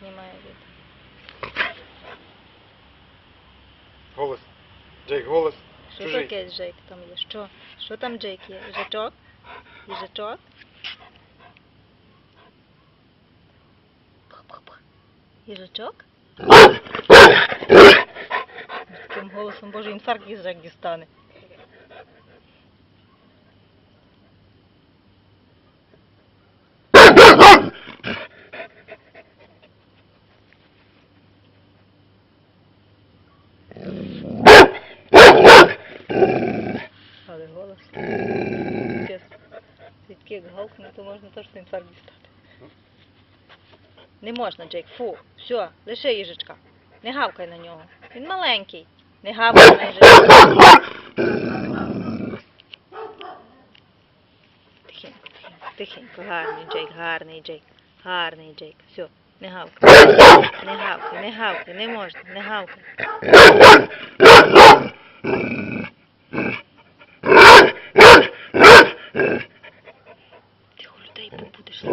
Знімає від. Голос. Джейк, голос. Що Чужий. таке Джейк там є? Що? Що там Джейк є? Їжачок? Їжачок? Їжачок? Таким голосом, боже, інфаркт їжак дістане. Але голос. Звідки як гавкне, то можна точно інфаркт дістати. Не можна, Джейк, фу. Все, лише їжачка. Не гавкай на нього. Він маленький. Не гавкай на. Тихенько, тихенько, тихенько. Гарний Джейк, гарний Джейк. Гарний Джейк. Все, не гавкай. Не гавкай, не гавкай, не можна, не гавкай. Тихо людей побудеш.